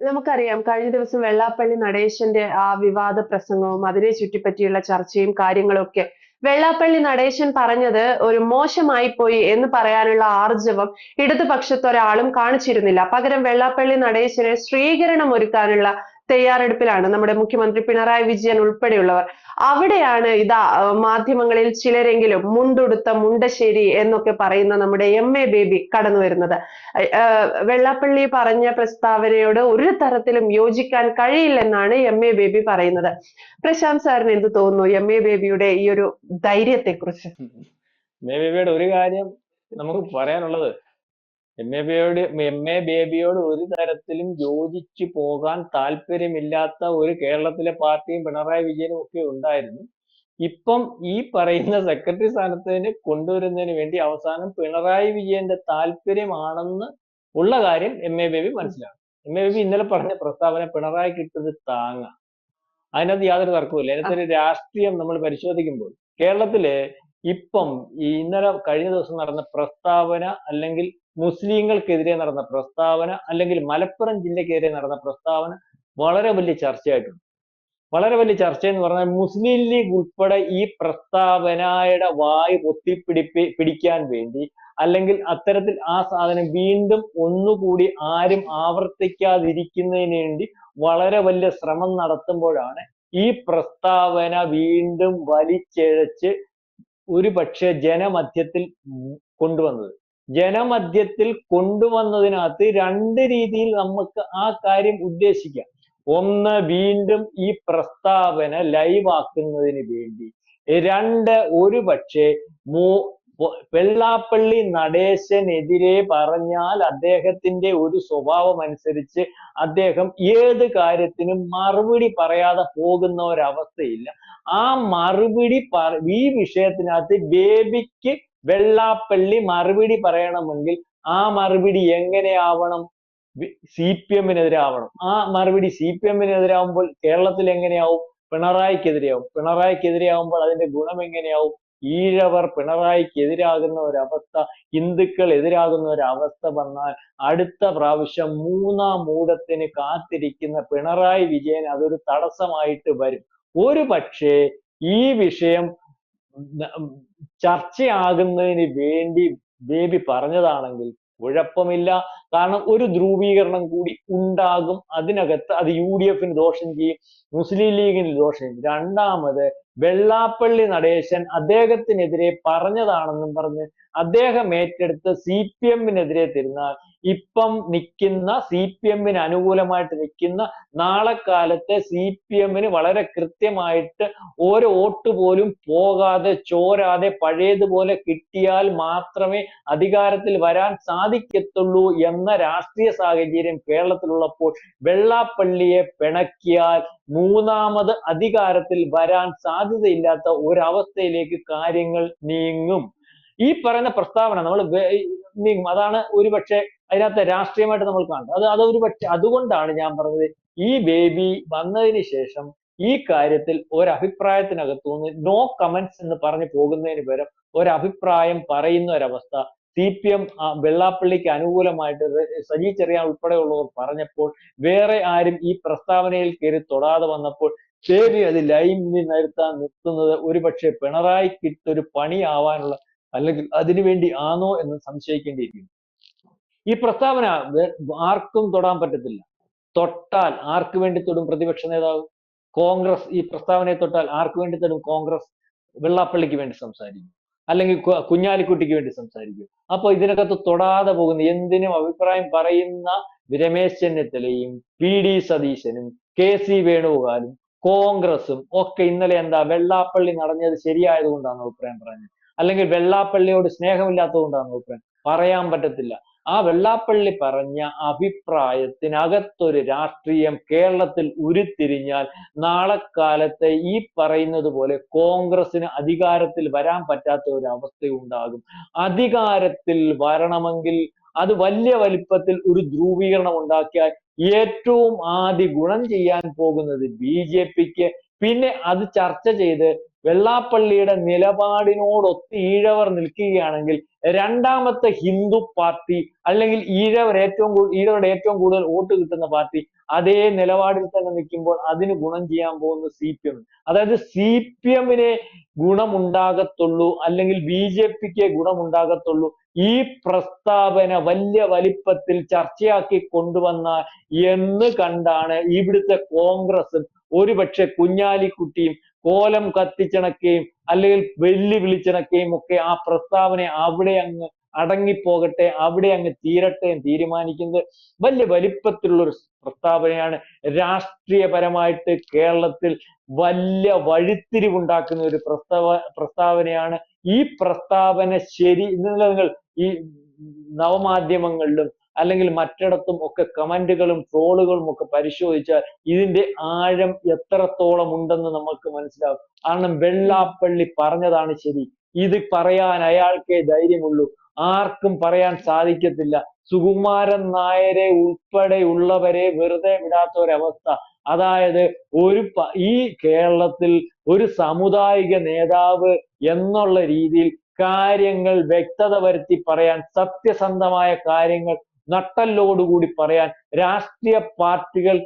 നമുക്കറിയാം കഴിഞ്ഞ ദിവസം വെള്ളാപ്പള്ളി നടേശന്റെ ആ വിവാദ പ്രസംഗവും അതിനെ ചുറ്റിപ്പറ്റിയുള്ള ചർച്ചയും കാര്യങ്ങളും ഒക്കെ വെള്ളാപ്പള്ളി നടേശൻ പറഞ്ഞത് ഒരു മോശമായി പോയി എന്ന് പറയാനുള്ള ആർജവം ഇടതുപക്ഷത്തൊരാളും കാണിച്ചിരുന്നില്ല. പകരം വെള്ളാപ്പള്ളി നടേശനെ സ്വീകരണം ഒരുക്കാനുള്ള തയ്യാറെടുപ്പിലാണ് നമ്മുടെ മുഖ്യമന്ത്രി പിണറായി വിജയൻ ഉൾപ്പെടെയുള്ളവർ. അവിടെയാണ് ഇതാ മാധ്യമങ്ങളിൽ ചിലരെങ്കിലും മുണ്ടുടുത്ത മുണ്ടശ്ശേരി എന്നൊക്കെ പറയുന്ന നമ്മുടെ എം എ ബേബി കടന്നു വരുന്നത്. വെള്ളാപ്പള്ളി പറഞ്ഞ പ്രസ്താവനയോട് ഒരു തരത്തിലും യോജിക്കാൻ കഴിയില്ലെന്നാണ് എം എ ബേബി പറയുന്നത്. പ്രശാന്ത് സാറിന് എന്ത് തോന്നുന്നു എം എ ബേബിയുടെ ഈ ഒരു ധൈര്യത്തെ കുറിച്ച് ഒരു കാര്യം നമുക്ക് പറയാനുള്ളത് എം എ ബേബിയോട് എം എ ബേബിയോട് ഒരു തരത്തിലും യോജിച്ചു പോകാൻ താല്പര്യമില്ലാത്ത ഒരു കേരളത്തിലെ പാർട്ടിയും പിണറായി വിജയനും ഒക്കെ ഉണ്ടായിരുന്നു. ഇപ്പം ഈ പറയുന്ന സെക്രട്ടറി സ്ഥാനത്തിന് കൊണ്ടുവരുന്നതിന് വേണ്ടി അവസാനം പിണറായി വിജയന്റെ താല്പര്യമാണെന്ന് ഉള്ള കാര്യം എം എ ബേബി മനസ്സിലാക്കും എം എ ബേബി ഇന്നലെ പറഞ്ഞ പ്രസ്താവന പിണറായി കിട്ടത് താങ്ങ അതിനകത്ത് യാതൊരു തർക്കവുമില്ല. അതിനകത്ത് ഒരു രാഷ്ട്രീയം നമ്മൾ പരിശോധിക്കുമ്പോൾ കേരളത്തിലെ ഇപ്പം ഇന്നലെ കഴിഞ്ഞ ദിവസം നടന്ന പ്രസ്താവന അല്ലെങ്കിൽ മുസ്ലിങ്ങൾക്കെതിരെ നടന്ന പ്രസ്താവന അല്ലെങ്കിൽ മലപ്പുറം ജില്ലക്കെതിരെ നടന്ന പ്രസ്താവന വളരെ വലിയ ചർച്ചയായിട്ടുണ്ട്. വളരെ വലിയ ചർച്ച എന്ന് പറഞ്ഞാൽ മുസ്ലിം ലീഗ് ഉൾപ്പെടെ ഈ പ്രസ്താവനയുടെ വായു പൊത്തിപ്പിടിപ്പി പിടിക്കാൻ വേണ്ടി അല്ലെങ്കിൽ അത്തരത്തിൽ ആ സാധനം വീണ്ടും ഒന്നുകൂടി ആരും ആവർത്തിക്കാതിരിക്കുന്നതിന് വേണ്ടി വളരെ വലിയ ശ്രമം നടത്തുമ്പോഴാണ് ഈ പ്രസ്താവന വീണ്ടും വലിച്ചിഴച്ച് ഒരു പക്ഷേ ജനമധ്യത്തിൽ കൊണ്ടുവന്നത്. ജനമധ്യത്തിൽ കൊണ്ടുവന്നതിനകത്ത് രണ്ട് രീതിയിൽ നമുക്ക് ആ കാര്യം ഉദ്ദേശിക്കാം. ഒന്ന് വീണ്ടും ഈ പ്രസ്താവന ലൈവ് ആക്കുന്നതിന് വേണ്ടി. രണ്ട് ഒരു പക്ഷേ മൂ വെള്ളാപ്പള്ളി നടേശനെതിരെ പറഞ്ഞാൽ അദ്ദേഹത്തിന്റെ ഒരു സ്വഭാവം അനുസരിച്ച് അദ്ദേഹം ഏത് കാര്യത്തിനും മറുപടി പറയാതെ പോകുന്ന ഒരവസ്ഥയില്ല. ആ മറുപടി ഈ വിഷയത്തിനകത്ത് ബേബിക്ക് വെള്ളാപ്പള്ളി മറുപടി പറയണമെങ്കിൽ ആ മറുപടി എങ്ങനെയാവണം? സി പി എമ്മിനെതിരെ ആവണം ആ മറുപടി സി പി എമ്മിനെതിരാകുമ്പോൾ കേരളത്തിൽ എങ്ങനെയാവും? പിണറായിക്കെതിരെയാവും. പിണറായിക്കെതിരെയാവുമ്പോൾ അതിന്റെ ഗുണം എങ്ങനെയാവും? ഈഴവർ പിണറായിക്ക് എതിരാകുന്ന ഒരവസ്ഥ ഹിന്ദുക്കൾ എതിരാകുന്ന ഒരവസ്ഥ വന്നാൽ അടുത്ത പ്രാവശ്യം മൂന്നാം മൂടത്തിന് കാത്തിരിക്കുന്ന പിണറായി വിജയൻ അതൊരു തടസ്സമായിട്ട് വരും. ഒരു പക്ഷേ ഈ വിഷയം ചർച്ചയാകുന്നതിന് വേണ്ടി ബേബി പറഞ്ഞതാണെങ്കിൽ കുഴപ്പമില്ല. കാരണം ഒരു ധ്രുവീകരണം കൂടി ഉണ്ടാകും. അതിനകത്ത് അത് യു ഡി എഫിന് ദോഷം ചെയ്യും. മുസ്ലിം ലീഗിന് ദോഷം ചെയ്യും. രണ്ടാമത് വെള്ളാപ്പള്ളി നടേശൻ അദ്ദേഹത്തിനെതിരെ പറഞ്ഞതാണെന്നും പറഞ്ഞ് അദ്ദേഹം ഏറ്റെടുത്ത് സി പി എമ്മിനെതിരെ തിരുന്നാൽ ഇപ്പം നിൽക്കുന്ന സി പി എമ്മിന് അനുകൂലമായിട്ട് നിൽക്കുന്ന നാളെ കാലത്തെ സി പി എമ്മിന് വളരെ കൃത്യമായിട്ട് ഒരു വോട്ട് പോലും പോകാതെ ചോരാതെ പഴയതുപോലെ കിട്ടിയാൽ മാത്രമേ അധികാരത്തിൽ വരാൻ സാധിക്കത്തുള്ളൂ എന്ന രാഷ്ട്രീയ സാഹചര്യം കേരളത്തിലുള്ളപ്പോൾ വെള്ളാപ്പള്ളിയെ പിണക്കിയാൽ മൂന്നാമത് അധികാരത്തിൽ വരാൻ സാധ്യതയില്ലാത്ത ഒരവസ്ഥയിലേക്ക് കാര്യങ്ങൾ നീങ്ങും. ഈ പറയുന്ന പ്രസ്താവന നമ്മൾ നീങ്ങും. അതാണ് ഒരുപക്ഷെ അതിനകത്ത് രാഷ്ട്രീയമായിട്ട് നമ്മൾ കാണുന്നത്. അത് അത് ഒരു പക്ഷെ അതുകൊണ്ടാണ് ഞാൻ പറഞ്ഞത് ഈ ബേബി വന്നതിന് ശേഷം ഈ കാര്യത്തിൽ ഒരഭിപ്രായത്തിനകത്തുനിന്ന് നോ കമന്റ്സ് എന്ന് പറഞ്ഞു പോകുന്നതിന് പകരം ഒരഭിപ്രായം പറയുന്ന ഒരവസ്ഥ സി പി എം വെള്ളാപ്പള്ളിക്ക് അനുകൂലമായിട്ട് സജി ചെറിയാൻ ഉൾപ്പെടെയുള്ളവർ പറഞ്ഞപ്പോൾ വേറെ ആരും ഈ പ്രസ്താവനയിൽ കയറി തൊടാതെ വന്നപ്പോൾ ശരി അത് ലൈനിൽ നിർത്താൻ നിർത്തുന്നത് ഒരുപക്ഷെ പിണറായിക്കിട്ടൊരു പണിയാവാനുള്ള അല്ലെങ്കിൽ അതിനുവേണ്ടി ആണോ എന്ന് സംശയിക്കേണ്ടിയിരിക്കുന്നു. ഈ പ്രസ്താവന ആർക്കും തൊടാൻ പറ്റത്തില്ല. തൊട്ടാൽ ആർക്ക് വേണ്ടി തൊടും പ്രതിപക്ഷ നേതാവ്? കോൺഗ്രസ് ഈ പ്രസ്താവനയെ തൊട്ടാൽ ആർക്ക് വേണ്ടി തൊടും കോൺഗ്രസ്? വെള്ളാപ്പള്ളിക്ക് വേണ്ടി സംസാരിക്കും. അല്ലെങ്കിൽ കുഞ്ഞാലിക്കുട്ടിക്ക് വേണ്ടി സംസാരിക്കും. അപ്പൊ ഇതിനകത്ത് തൊടാതെ പോകുന്ന എന്തിനും അഭിപ്രായം പറയുന്ന രമേശ് ചെന്നിത്തലയും പി ഡി സതീശനും കെ സി വേണുഗോപാലും കോൺഗ്രസും ഒക്കെ ഇന്നലെ എന്താ വെള്ളാപ്പള്ളി നടഞ്ഞത് ശരിയായത് കൊണ്ടാണ് അഭിപ്രായം പറഞ്ഞത്. അല്ലെങ്കിൽ വെള്ളാപ്പള്ളിയോട് സ്നേഹമില്ലാത്തത് കൊണ്ടാണ് അഭിപ്രായം. പറയാൻ പറ്റത്തില്ല. ആ വെള്ളാപ്പള്ളി പറഞ്ഞ അഭിപ്രായത്തിനകത്തൊരു രാഷ്ട്രീയം കേരളത്തിൽ ഉരുത്തിരിഞ്ഞാൽ നാളെ കാലത്തെ ഈ പറയുന്നത് പോലെ കോൺഗ്രസിന് അധികാരത്തിൽ വരാൻ പറ്റാത്ത ഒരു അവസ്ഥ ഉണ്ടാകും അധികാരത്തിൽ വരണമെങ്കിൽ അത് വലിയ വലിപ്പത്തിൽ ഒരു ധ്രുവീകരണം ഉണ്ടാക്കിയാൽ ഏറ്റവും ആദ്യ ഗുണം ചെയ്യാൻ പോകുന്നത് ബി ജെ പിക്ക്. പിന്നെ അത് ചർച്ച ചെയ്ത് വെള്ളാപ്പള്ളിയുടെ നിലപാടിനോടൊത്ത് ഈഴവർ നിൽക്കുകയാണെങ്കിൽ രണ്ടാമത്തെ ഹിന്ദു പാർട്ടി അല്ലെങ്കിൽ ഈഴവർ ഏറ്റവും ഈഴവരുടെ ഏറ്റവും കൂടുതൽ വോട്ട് കിട്ടുന്ന പാർട്ടി അതേ നിലപാടിൽ തന്നെ നിൽക്കുമ്പോൾ അതിന് ഗുണം ചെയ്യാൻ പോകുന്ന സി പി എം. അതായത് സി പി എമ്മിനെ ഗുണമുണ്ടാകത്തുള്ളൂ അല്ലെങ്കിൽ ബി ജെ പിക്ക് ഗുണമുണ്ടാകത്തുള്ളൂ ഈ പ്രസ്താവന വലിയ വലിപ്പത്തിൽ ചർച്ചയാക്കി കൊണ്ടുവന്ന എന്ന് കണ്ടാണ് ഇവിടുത്തെ കോൺഗ്രസും ഒരുപക്ഷെ കുഞ്ഞാലിക്കുട്ടിയും കോലം കത്തിച്ചണക്കുകയും അല്ലെങ്കിൽ വെല്ലുവിളിച്ചണക്കുകയും ഒക്കെ ആ പ്രസ്താവന അവിടെ അങ്ങ് അടങ്ങിപ്പോകട്ടെ അവിടെ അങ്ങ് തീരട്ടെ എന്ന് തീരുമാനിക്കുന്നത് വലിയ വലിപ്പത്തിലുള്ള ഒരു പ്രസ്താവനയാണ്. രാഷ്ട്രീയപരമായിട്ട് കേരളത്തിൽ വലിയ വഴിത്തിരിവുണ്ടാക്കുന്ന ഒരു പ്രസ്താവ പ്രസ്താവനയാണ്. ഈ പ്രസ്താവന ശരി നിങ്ങൾ ഈ നവമാധ്യമങ്ങളിലും അല്ലെങ്കിൽ മറ്റിടത്തും ഒക്കെ കമന്റുകളും ട്രോളുകളും ഒക്കെ പരിശോധിച്ചാൽ ഇതിന്റെ ആഴം എത്രത്തോളം ഉണ്ടെന്ന് നമുക്ക് മനസ്സിലാവും. കാരണം വെള്ളാപ്പള്ളി പറഞ്ഞതാണ് ശരി. ഇത് പറയാൻ അയാൾക്കേ ധൈര്യമുള്ളൂ. ആർക്കും പറയാൻ സാധിക്കത്തില്ല. സുകുമാരൻ നായരെ ഉൾപ്പെടെയുള്ളവരെ വെറുതെ വിടാത്ത ഒരവസ്ഥ അതായത് ഒരു ഈ കേരളത്തിൽ ഒരു സാമുദായിക നേതാവ് എന്നുള്ള രീതിയിൽ കാര്യങ്ങൾ വ്യക്തത വരുത്തി പറയാൻ സത്യസന്ധമായ കാര്യങ്ങൾ നട്ടല്ലോടുകൂടി പറയാൻ രാഷ്ട്രീയ പാർട്ടികൾ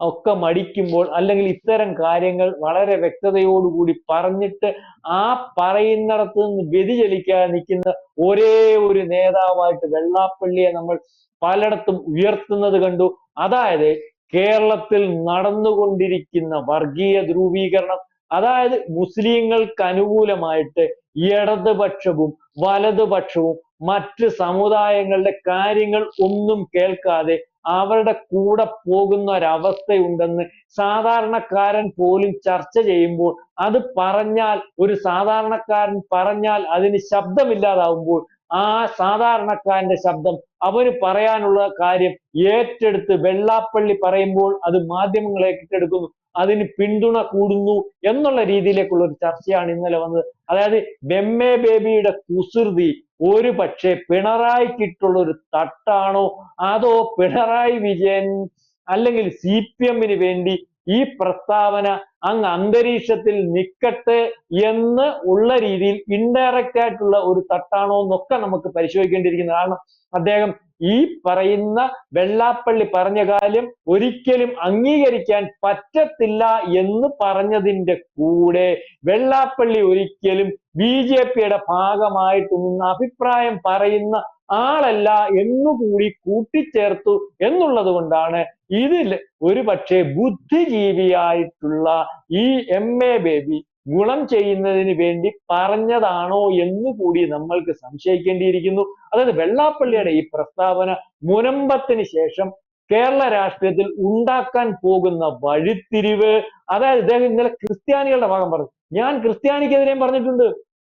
ഒക്കെ മടിക്കുമ്പോൾ അല്ലെങ്കിൽ ഇത്തരം കാര്യങ്ങൾ വളരെ വ്യക്തതയോടുകൂടി പറഞ്ഞിട്ട് ആ പറയുന്നിടത്ത് നിന്ന് വ്യതിചലിക്കാതെ നിൽക്കുന്ന ഒരേ ഒരു നേതാവായിട്ട് വെള്ളാപ്പള്ളിയെ നമ്മൾ പലയിടത്തും ഉയർത്തുന്നത് കണ്ടു. അതായത് കേരളത്തിൽ നടന്നുകൊണ്ടിരിക്കുന്ന വർഗീയ ധ്രുവീകരണം അതായത് മുസ്ലിങ്ങൾക്ക് അനുകൂലമായിട്ട് ഇടതുപക്ഷവും വലതുപക്ഷവും മറ്റ് സമുദായങ്ങളുടെ കാര്യങ്ങൾ ഒന്നും കേൾക്കാതെ അവരുടെ കൂടെ പോകുന്ന ഒരവസ്ഥയുണ്ടെന്ന് സാധാരണക്കാരൻ പോലും ചർച്ച ചെയ്യുമ്പോൾ അത് പറഞ്ഞാൽ ഒരു സാധാരണക്കാരൻ പറഞ്ഞാൽ അതിന് ശബ്ദമില്ലാതാവുമ്പോൾ ആ സാധാരണക്കാരന്റെ ശബ്ദം അവന് പറയാനുള്ള കാര്യം ഏറ്റെടുത്ത് വെള്ളാപ്പള്ളി പറയുമ്പോൾ അത് മാധ്യമങ്ങൾ ഏറ്റെടുക്കുന്നു. അതിന് പിന്തുണ കൂടുന്നു എന്നുള്ള രീതിയിലേക്കുള്ള ഒരു ചർച്ചയാണ് ഇന്നലെ വന്നത്. അതായത് ബെമ്മെ ബേബിയുടെ കുസൃതി ഒരു പക്ഷേ പിണറായിക്കിട്ടുള്ള ഒരു തട്ടാണോ? അതോ പിണറായി വിജയൻ അല്ലെങ്കിൽ സി പി എമ്മിന് വേണ്ടി ഈ പ്രസ്താവന അങ്ങ് അന്തരീക്ഷത്തിൽ നിൽക്കട്ടെ എന്ന് ഉള്ള രീതിയിൽ ഇൻഡയറക്റ്റ് ആയിട്ടുള്ള ഒരു തട്ടാണോ എന്നൊക്കെ നമുക്ക് പരിശോധിക്കേണ്ടിയിരിക്കുന്നത് കാരണം അദ്ദേഹം ഈ പറയുന്ന വെള്ളാപ്പള്ളി പറഞ്ഞ കാര്യം ഒരിക്കലും അംഗീകരിക്കാൻ പറ്റത്തില്ല എന്ന് പറഞ്ഞതിന്റെ കൂടെ വെള്ളാപ്പള്ളി ഒരിക്കലും ബി ജെ പിയുടെ ഭാഗമായിട്ട് നിന്ന് അഭിപ്രായം പറയുന്ന ആളല്ല എന്നുകൂടി കൂട്ടിച്ചേർത്തു എന്നുള്ളത് കൊണ്ടാണ് ഇതിൽ ഒരു പക്ഷേ ബുദ്ധിജീവിയായിട്ടുള്ള ഈ എം എ ബേബി ഗുണം ചെയ്യുന്നതിന് വേണ്ടി പറഞ്ഞതാണോ എന്ന് കൂടി നമ്മൾക്ക് സംശയിക്കേണ്ടിയിരിക്കുന്നു. അതായത് വെള്ളാപ്പള്ളിയുടെ ഈ പ്രസ്താവന മുനമ്പത്തിന് ശേഷം കേരള രാഷ്ട്രീയത്തിൽ ഉണ്ടാക്കാൻ പോകുന്ന വഴിത്തിരിവ്. അതായത് ഇദ്ദേഹം ഇന്നലെ ക്രിസ്ത്യാനികളുടെ ഭാഗം പറഞ്ഞു. ഞാൻ ക്രിസ്ത്യാനിക്കെതിരെയും പറഞ്ഞിട്ടുണ്ട്.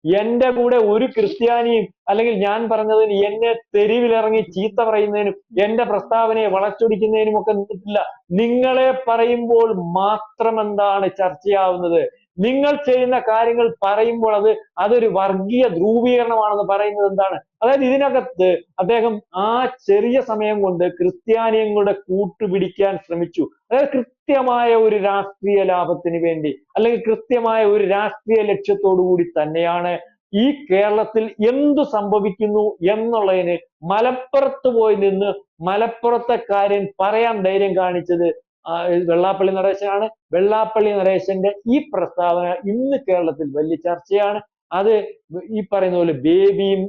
എന്റെ കൂടെ ഒരു ക്രിസ്ത്യാനിയും അല്ലെങ്കിൽ ഞാൻ പറഞ്ഞതിന് എന്നെ തെരുവിലിറങ്ങി ചീത്ത പറയുന്നതിനും എന്റെ പ്രസ്താവനയെ വളച്ചൊടിക്കുന്നതിനും ഒക്കെ നിന്നിട്ടില്ല. നിങ്ങളെ പറയുമ്പോൾ മാത്രം എന്താണ് ചർച്ചയാവുന്നത്? നിങ്ങൾ ചെയ്യുന്ന കാര്യങ്ങൾ പറയുമ്പോൾ അത് അതൊരു വർഗീയ ധ്രുവീകരണമാണെന്ന് പറയുന്നത് എന്താണ്? അതായത് ഇതിനകത്ത് അദ്ദേഹം ആ ചെറിയ സമയം കൊണ്ട് ക്രിസ്ത്യാനിയങ്ങളുടെ കൂട്ടുപിടിക്കാൻ ശ്രമിച്ചു. അതായത് കൃത്യമായ ഒരു രാഷ്ട്രീയ ലാഭത്തിന് വേണ്ടി അല്ലെങ്കിൽ കൃത്യമായ ഒരു രാഷ്ട്രീയ ലക്ഷ്യത്തോടു കൂടി തന്നെയാണ് ഈ കേരളത്തിൽ എന്തു സംഭവിക്കുന്നു എന്നുള്ളതിന് മലപ്പുറത്ത് പോയി നിന്ന് മലപ്പുറത്തെ കാര്യം പറയാൻ ധൈര്യം കാണിച്ചത് വെള്ളാപ്പള്ളി നടേശനാണ്. വെള്ളാപ്പള്ളി നടേശന്റെ ഈ പ്രസ്താവന ഇന്ന് കേരളത്തിൽ വലിയ ചർച്ചയാണ്. അത് ഈ പറയുന്ന പോലെ ബേബിയും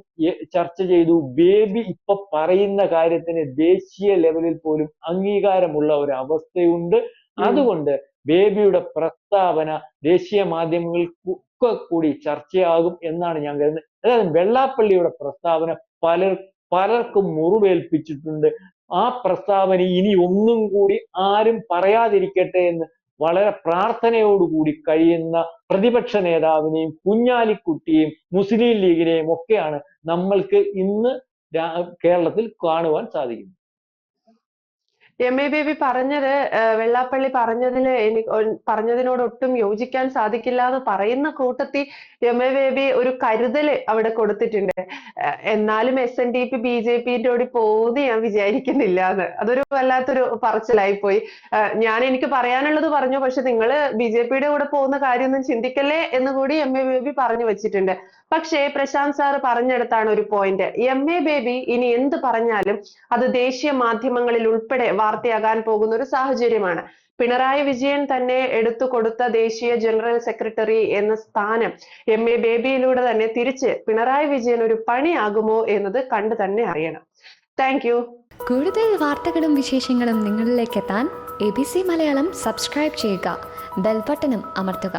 ചർച്ച ചെയ്തു. ബേബി ഇപ്പൊ പറയുന്ന കാര്യത്തിന് ദേശീയ ലെവലിൽ പോലും അംഗീകാരമുള്ള ഒരു അവസ്ഥയുണ്ട് അതുകൊണ്ട് ബേബിയുടെ പ്രസ്താവന ദേശീയ മാധ്യമങ്ങളിൽ മാധ്യമങ്ങൾക്കൊക്കെ കൂടി ചർച്ചയാകും എന്നാണ് ഞാൻ കരുതുന്നത്. അതായത് വെള്ളാപ്പള്ളിയുടെ പ്രസ്താവന പലർ പലർക്കും മുറിവേൽപ്പിച്ചിട്ടുണ്ട്. ആ പ്രസ്താവന ഇനി ഒന്നും കൂടി ആരും പറയാതിരിക്കട്ടെ എന്ന് വളരെ പ്രാർത്ഥനയോടുകൂടി കഴിയുന്ന പ്രതിപക്ഷ നേതാവിനെയും കുഞ്ഞാലിക്കുട്ടിയെയും മുസ്ലിം ലീഗിനെയും ഒക്കെയാണ് നമ്മൾക്ക് ഇന്ന് കേരളത്തിൽ കാണുവാൻ സാധിക്കുന്നത്. എ ബേബി പറഞ്ഞത് വെള്ളാപ്പള്ളി പറഞ്ഞതിൽ എനിക്ക് പറഞ്ഞതിനോട് ഒട്ടും യോജിക്കാൻ സാധിക്കില്ല എന്ന് പറയുന്ന കൂട്ടത്തിൽ എ ബേബി ഒരു കരുതൽ അവിടെ കൊടുത്തിട്ടുണ്ട്. എന്നാലും S N D P B J പിന്റെ കൂടി പോകുന്നു ഞാൻ വിചാരിക്കുന്നില്ല എന്ന്. അതൊരു വല്ലാത്തൊരു പറച്ചിലായി പോയി ഞാൻ എനിക്ക് പറയാനുള്ളത് പറഞ്ഞു പക്ഷെ നിങ്ങൾ ബി ജെ പിയുടെ കൂടെ പോകുന്ന കാര്യമൊന്നും ചിന്തിക്കല്ലേ എന്ന് കൂടി എം എ ബേബി പറഞ്ഞു വെച്ചിട്ടുണ്ട്. പക്ഷേ പ്രശാന്ത് സാർ പറഞ്ഞെടുത്താണ് ഒരു പോയിന്റ് എം എ ബേബി ഇനി എന്ത് പറഞ്ഞാലും അത് ദേശീയ മാധ്യമങ്ങളിൽ ഉൾപ്പെടെ വാർത്തയാകാൻ പോകുന്ന ഒരു സാഹചര്യമാണ്. പിണറായി വിജയൻ തന്നെ എടുത്തു കൊടുത്ത ദേശീയ ജനറൽ സെക്രട്ടറി എന്ന സ്ഥാനം എം എ ബേബിയിലൂടെ തന്നെ തിരിച്ച് പിണറായി വിജയൻ ഒരു പണിയാകുമോ എന്നത് കണ്ടു തന്നെ അറിയണം. താങ്ക് യു കൂടുതൽ വാർത്തകളും വിശേഷങ്ങളും നിങ്ങളിലേക്ക് എത്താൻ A B C Malayalam subscribe ചെയ്യുക ബെൽബട്ടനും അമർത്തുക.